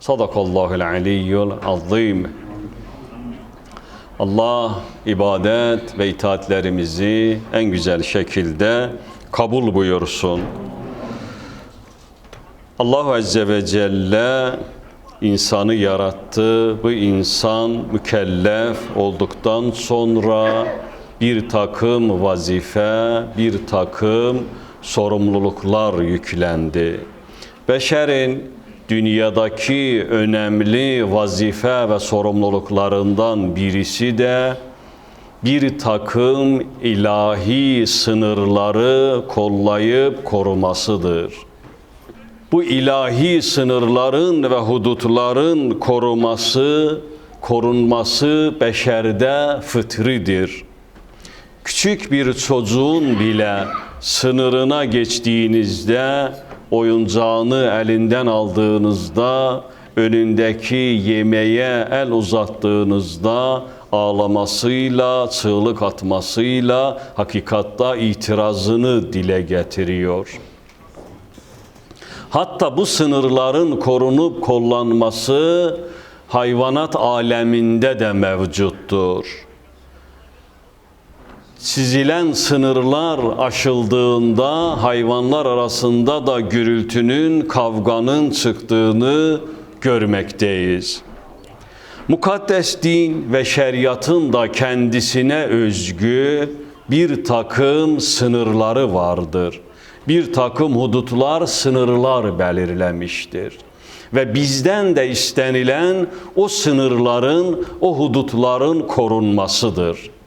Sadakallahu'l aliyyul azim. Allah ibadet ve itaatlerimizi en güzel şekilde kabul buyursun. Allah Azze ve Celle insanı yarattı. Bu insan mükellef olduktan sonra bir takım vazife, bir takım sorumluluklar yüklendi. Beşerin dünyadaki önemli vazife ve sorumluluklarından birisi de bir takım ilahi sınırları kollayıp korumasıdır. Bu ilahi sınırların ve hudutların koruması, korunması beşerde fıtridir. Küçük bir çocuğun bile sınırına geçtiğinizde oyuncağını elinden aldığınızda, önündeki yemeğe el uzattığınızda ağlamasıyla, çığlık atmasıyla hakikatta itirazını dile getiriyor. Hatta bu sınırların korunup kollanması hayvanat aleminde de mevcuttur çizilen sınırlar aşıldığında hayvanlar arasında da gürültünün, kavganın çıktığını görmekteyiz. Mukaddes din ve şeriatın da kendisine özgü bir takım sınırları vardır. Bir takım hudutlar, sınırlar belirlemiştir. Ve bizden de istenilen o sınırların, o hudutların korunmasıdır.''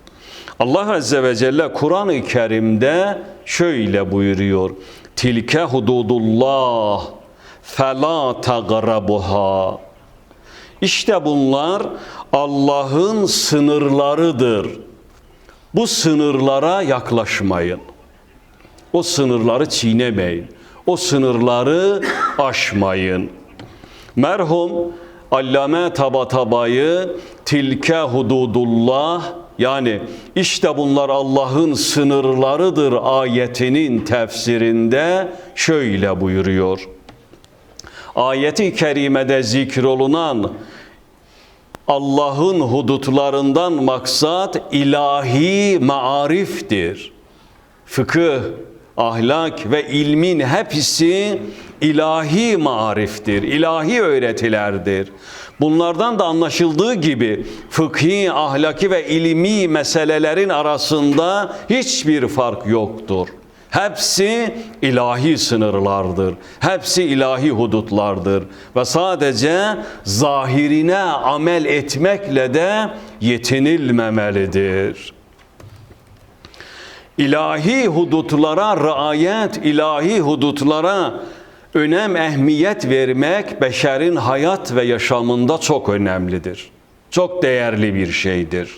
Allah Azze ve Celle Kur'an-ı Kerim'de şöyle buyuruyor. Tilke hududullah fela tagrabuha. İşte bunlar Allah'ın sınırlarıdır. Bu sınırlara yaklaşmayın. O sınırları çiğnemeyin. O sınırları aşmayın. Merhum Allame Tabatabayı tilke hududullah yani işte bunlar Allah'ın sınırlarıdır ayetinin tefsirinde şöyle buyuruyor. Ayeti kerimede zikrolunan Allah'ın hudutlarından maksat ilahi maariftir. Fıkıh, ahlak ve ilmin hepsi ilahi mariftir, ilahi öğretilerdir. Bunlardan da anlaşıldığı gibi fıkhi, ahlaki ve ilmi meselelerin arasında hiçbir fark yoktur. Hepsi ilahi sınırlardır. Hepsi ilahi hudutlardır. Ve sadece zahirine amel etmekle de yetinilmemelidir. İlahi hudutlara riayet, ilahi hudutlara önem, ehmiyet vermek beşerin hayat ve yaşamında çok önemlidir. Çok değerli bir şeydir.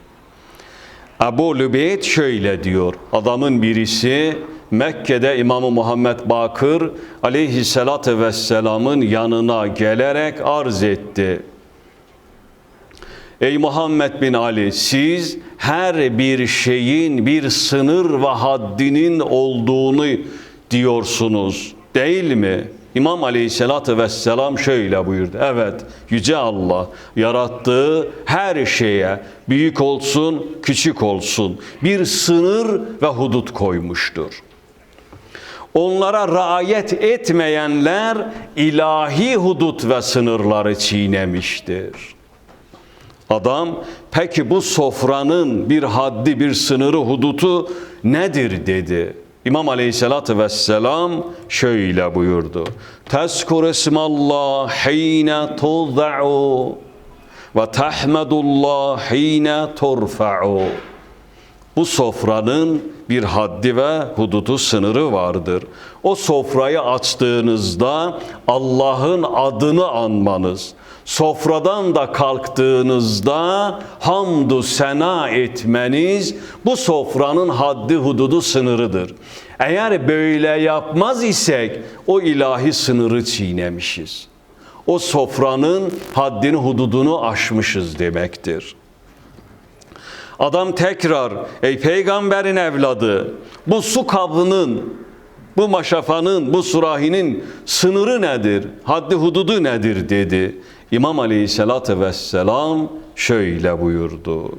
Ebu Lübeyt şöyle diyor. Adamın birisi Mekke'de İmam Muhammed Bakır aleyhissalatü vesselamın yanına gelerek arz etti. Ey Muhammed bin Ali siz her bir şeyin bir sınır ve haddinin olduğunu diyorsunuz değil mi? İmam Aleyhisselatü Vesselam şöyle buyurdu. Evet, Yüce Allah yarattığı her şeye büyük olsun, küçük olsun bir sınır ve hudut koymuştur. Onlara riayet etmeyenler ilahi hudut ve sınırları çiğnemiştir. Adam peki bu sofranın bir haddi, bir sınırı, hudutu nedir dedi. İmam Aleyhisselatü Vesselam şöyle buyurdu. Tezkur ismallah hine tuzda'u ve tahmedullah hine turfa'u. Bu sofranın bir haddi ve hududu sınırı vardır. O sofrayı açtığınızda Allah'ın adını anmanız, sofradan da kalktığınızda hamdu sena etmeniz bu sofranın haddi hududu sınırıdır. Eğer böyle yapmaz isek o ilahi sınırı çiğnemişiz. O sofranın haddini hududunu aşmışız demektir. Adam tekrar ey peygamberin evladı bu su kabının bu maşafanın bu surahinin sınırı nedir? Haddi hududu nedir dedi. İmam Aleyhisselatü Vesselam şöyle buyurdu.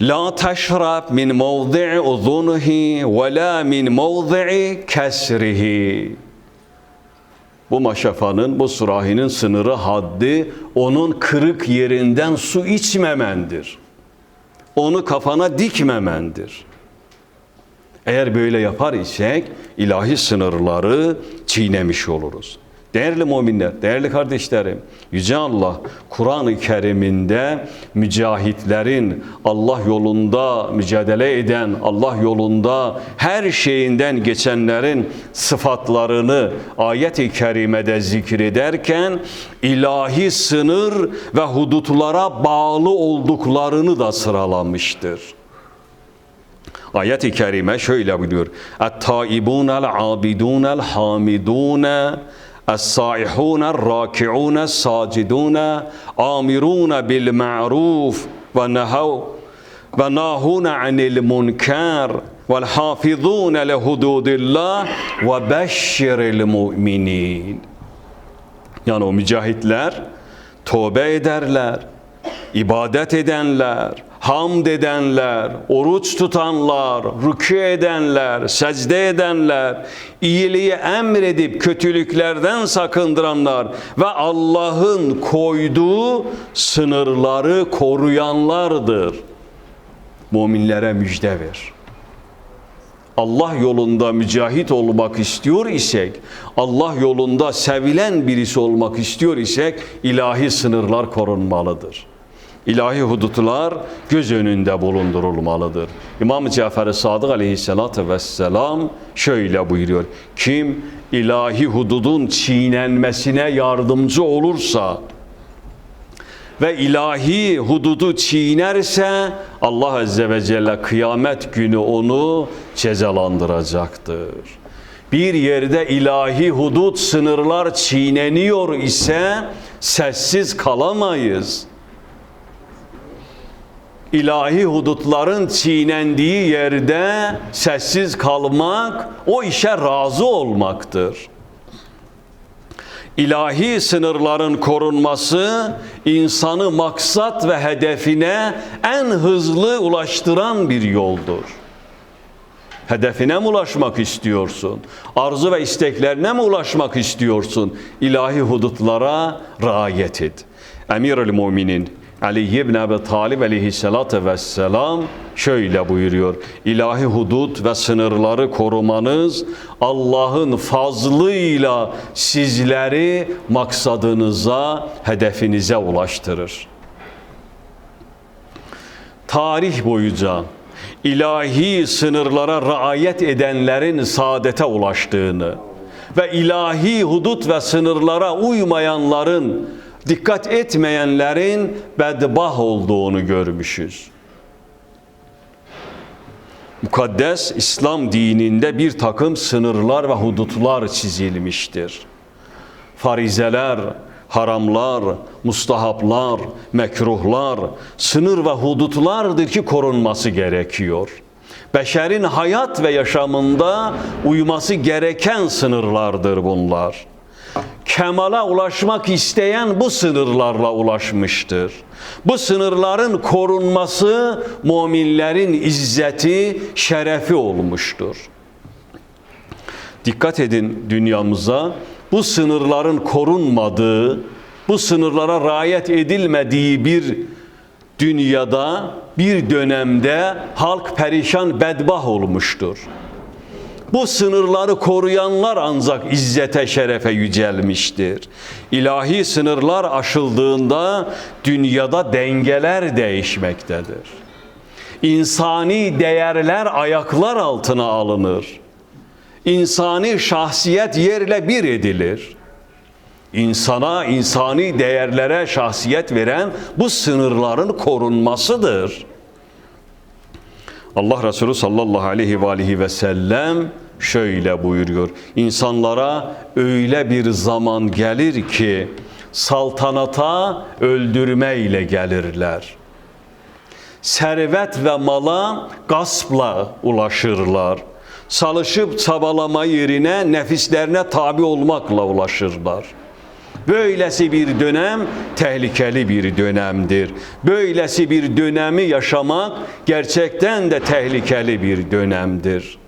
La teşrab min mevdi'i uzunuhi ve la min mevdi'i kesrihi. Bu maşafanın, bu surahinin sınırı haddi onun kırık yerinden su içmemendir. Onu kafana dikmemendir. Eğer böyle yapar isek ilahi sınırları çiğnemiş oluruz. Değerli müminler, değerli kardeşlerim, Yüce Allah Kur'an-ı Kerim'inde mücahitlerin Allah yolunda mücadele eden, Allah yolunda her şeyinden geçenlerin sıfatlarını ayet-i kerimede zikrederken ilahi sınır ve hudutlara bağlı olduklarını da sıralamıştır. Ayet-i kerime şöyle buyuruyor. Et-taibunel abidunel hamidune الصائحون الراكعون الساجدون آمرون بالمعروف ونهوا وناهون عن المنكر والحافظون لحدود الله وبشر المؤمنين. yani o mücahitler tövbe ederler, ibadet edenler, hamd edenler, oruç tutanlar, rükû edenler, secde edenler, iyiliği emredip kötülüklerden sakındıranlar ve Allah'ın koyduğu sınırları koruyanlardır. Müminlere müjde ver. Allah yolunda mücahit olmak istiyor isek, Allah yolunda sevilen birisi olmak istiyor isek ilahi sınırlar korunmalıdır. İlahi hudutlar göz önünde bulundurulmalıdır. İmam Cafer-i Sadık aleyhissalatü vesselam şöyle buyuruyor. Kim ilahi hududun çiğnenmesine yardımcı olursa, ve ilahi hududu çiğnerse Allah Azze ve Celle kıyamet günü onu cezalandıracaktır. Bir yerde ilahi hudut sınırlar çiğneniyor ise sessiz kalamayız. İlahi hudutların çiğnendiği yerde sessiz kalmak o işe razı olmaktır ilahi sınırların korunması insanı maksat ve hedefine en hızlı ulaştıran bir yoldur. Hedefine mi ulaşmak istiyorsun? Arzu ve isteklerine mi ulaşmak istiyorsun? İlahi hudutlara riayet et. Emir-ül Müminin Ali ibn Abi Talib aleyhissalatü vesselam şöyle buyuruyor. İlahi hudut ve sınırları korumanız Allah'ın fazlıyla sizleri maksadınıza, hedefinize ulaştırır. Tarih boyunca ilahi sınırlara riayet edenlerin saadete ulaştığını ve ilahi hudut ve sınırlara uymayanların dikkat etmeyenlerin bedbah olduğunu görmüşüz. Mukaddes İslam dininde bir takım sınırlar ve hudutlar çizilmiştir. Farizeler, haramlar, mustahaplar, mekruhlar, sınır ve hudutlardır ki korunması gerekiyor. Beşerin hayat ve yaşamında uyması gereken sınırlardır bunlar kemala ulaşmak isteyen bu sınırlarla ulaşmıştır. Bu sınırların korunması müminlerin izzeti, şerefi olmuştur. Dikkat edin dünyamıza bu sınırların korunmadığı, bu sınırlara riayet edilmediği bir dünyada, bir dönemde halk perişan bedbah olmuştur. Bu sınırları koruyanlar ancak izzete şerefe yücelmiştir. İlahi sınırlar aşıldığında dünyada dengeler değişmektedir. İnsani değerler ayaklar altına alınır. İnsani şahsiyet yerle bir edilir. İnsana, insani değerlere şahsiyet veren bu sınırların korunmasıdır. Allah Resulü sallallahu aleyhi ve aleyhi ve sellem şöyle buyuruyor. İnsanlara öyle bir zaman gelir ki saltanata öldürmeyle gelirler. Servet ve mala gaspla ulaşırlar. Çalışıp çabalama yerine nefislerine tabi olmakla ulaşırlar. Böylesi bir dönem tehlikeli bir dönemdir. Böylesi bir dönemi yaşamak gerçekten de tehlikeli bir dönemdir.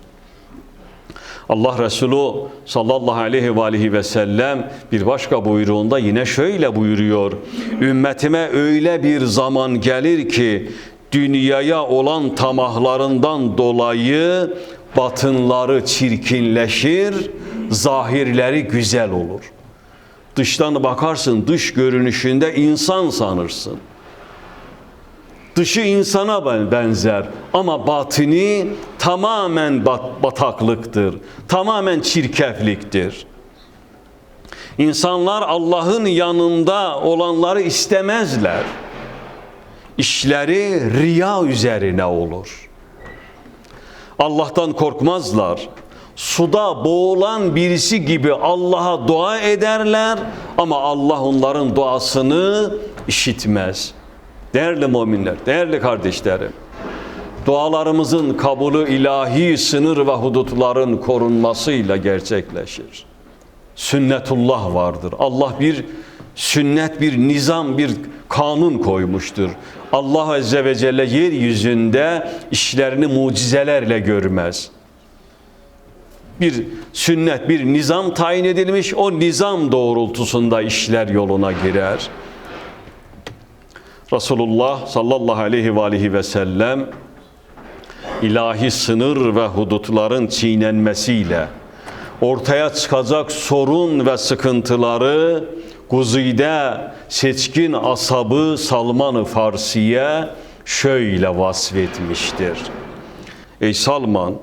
Allah Resulü sallallahu aleyhi ve aleyhi ve sellem bir başka buyruğunda yine şöyle buyuruyor. Ümmetime öyle bir zaman gelir ki dünyaya olan tamahlarından dolayı batınları çirkinleşir, zahirleri güzel olur. Dıştan bakarsın, dış görünüşünde insan sanırsın. Dışı insana benzer ama batini tamamen bat, bataklıktır. Tamamen çirkefliktir. İnsanlar Allah'ın yanında olanları istemezler. İşleri riya üzerine olur. Allah'tan korkmazlar. Suda boğulan birisi gibi Allah'a dua ederler ama Allah onların duasını işitmez. Değerli müminler, değerli kardeşlerim, dualarımızın kabulü ilahi sınır ve hudutların korunmasıyla gerçekleşir. Sünnetullah vardır. Allah bir sünnet, bir nizam, bir kanun koymuştur. Allah Azze ve Celle yeryüzünde işlerini mucizelerle görmez. Bir sünnet, bir nizam tayin edilmiş, o nizam doğrultusunda işler yoluna girer. Resulullah sallallahu aleyhi ve aleyhi ve sellem ilahi sınır ve hudutların çiğnenmesiyle ortaya çıkacak sorun ve sıkıntıları Guzide seçkin asabı Salman-ı Farsi'ye şöyle vasfetmiştir. Ey Salman,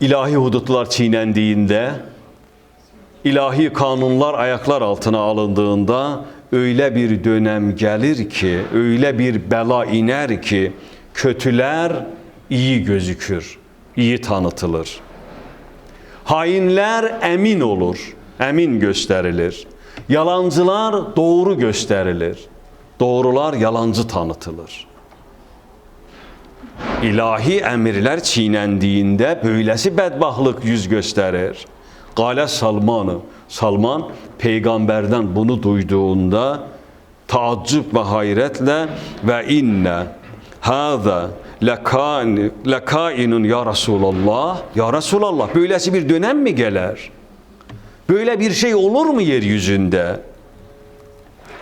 ilahi hudutlar çiğnendiğinde, ilahi kanunlar ayaklar altına alındığında öyle bir dönem gelir ki, öyle bir bela iner ki kötüler iyi gözükür, iyi tanıtılır. Hainler emin olur, emin gösterilir. Yalancılar doğru gösterilir. Doğrular yalancı tanıtılır. İlahi emirler çiğnendiğinde böylesi bedbahlık yüz gösterir. Gale Salman'ı, Salman peygamberden bunu duyduğunda taaccüp ve hayretle ve inne hâzâ lekainun ya Resulallah ya Resulallah böylesi bir dönem mi gelir? Böyle bir şey olur mu yeryüzünde?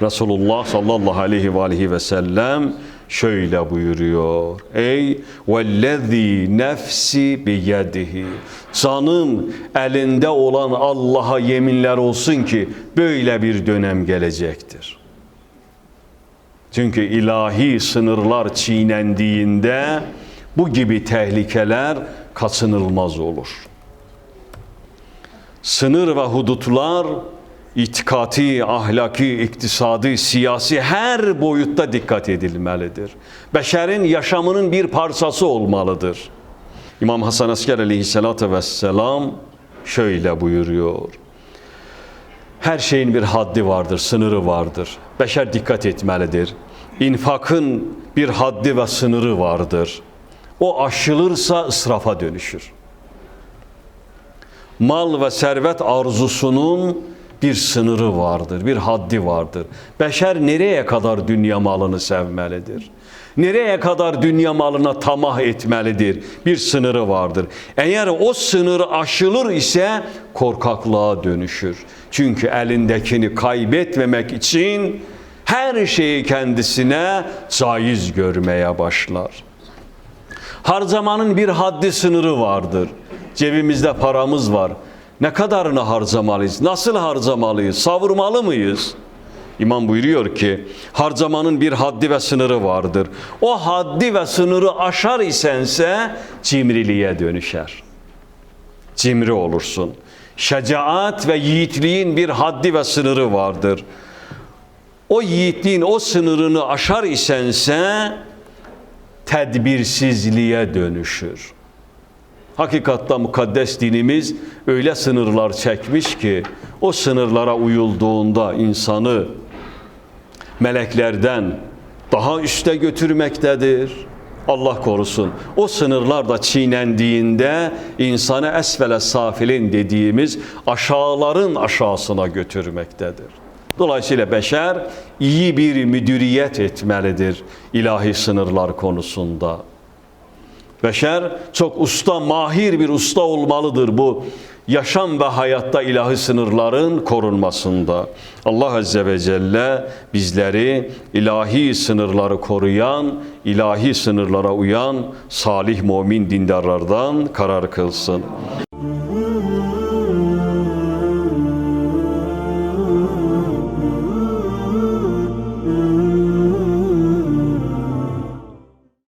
Resulullah sallallahu aleyhi ve aleyhi ve sellem şöyle buyuruyor. Ey vellezî nefsi biyedihi. Canım elinde olan Allah'a yeminler olsun ki böyle bir dönem gelecektir. Çünkü ilahi sınırlar çiğnendiğinde bu gibi tehlikeler kaçınılmaz olur. Sınır ve hudutlar itikati, ahlaki, iktisadi, siyasi her boyutta dikkat edilmelidir. Beşerin yaşamının bir parçası olmalıdır. İmam Hasan Asker aleyhissalatü vesselam şöyle buyuruyor. Her şeyin bir haddi vardır, sınırı vardır. Beşer dikkat etmelidir. İnfakın bir haddi ve sınırı vardır. O aşılırsa ısrafa dönüşür. Mal ve servet arzusunun bir sınırı vardır, bir haddi vardır. Beşer nereye kadar dünya malını sevmelidir? Nereye kadar dünya malına tamah etmelidir? Bir sınırı vardır. Eğer o sınır aşılır ise korkaklığa dönüşür. Çünkü elindekini kaybetmemek için her şeyi kendisine caiz görmeye başlar. Harcamanın bir haddi sınırı vardır. Cebimizde paramız var. Ne kadarını harcamalıyız? Nasıl harcamalıyız? Savurmalı mıyız? İmam buyuruyor ki harcamanın bir haddi ve sınırı vardır. O haddi ve sınırı aşar isense cimriliğe dönüşer. Cimri olursun. Şecaat ve yiğitliğin bir haddi ve sınırı vardır. O yiğitliğin o sınırını aşar isense tedbirsizliğe dönüşür. Hakikatta mukaddes dinimiz öyle sınırlar çekmiş ki o sınırlara uyulduğunda insanı meleklerden daha üste götürmektedir. Allah korusun. O sınırlar da çiğnendiğinde insanı esfele safilin dediğimiz aşağıların aşağısına götürmektedir. Dolayısıyla beşer iyi bir müdüriyet etmelidir ilahi sınırlar konusunda. Beşer çok usta, mahir bir usta olmalıdır bu yaşam ve hayatta ilahi sınırların korunmasında. Allah Azze ve Celle bizleri ilahi sınırları koruyan, ilahi sınırlara uyan salih mümin dindarlardan karar kılsın.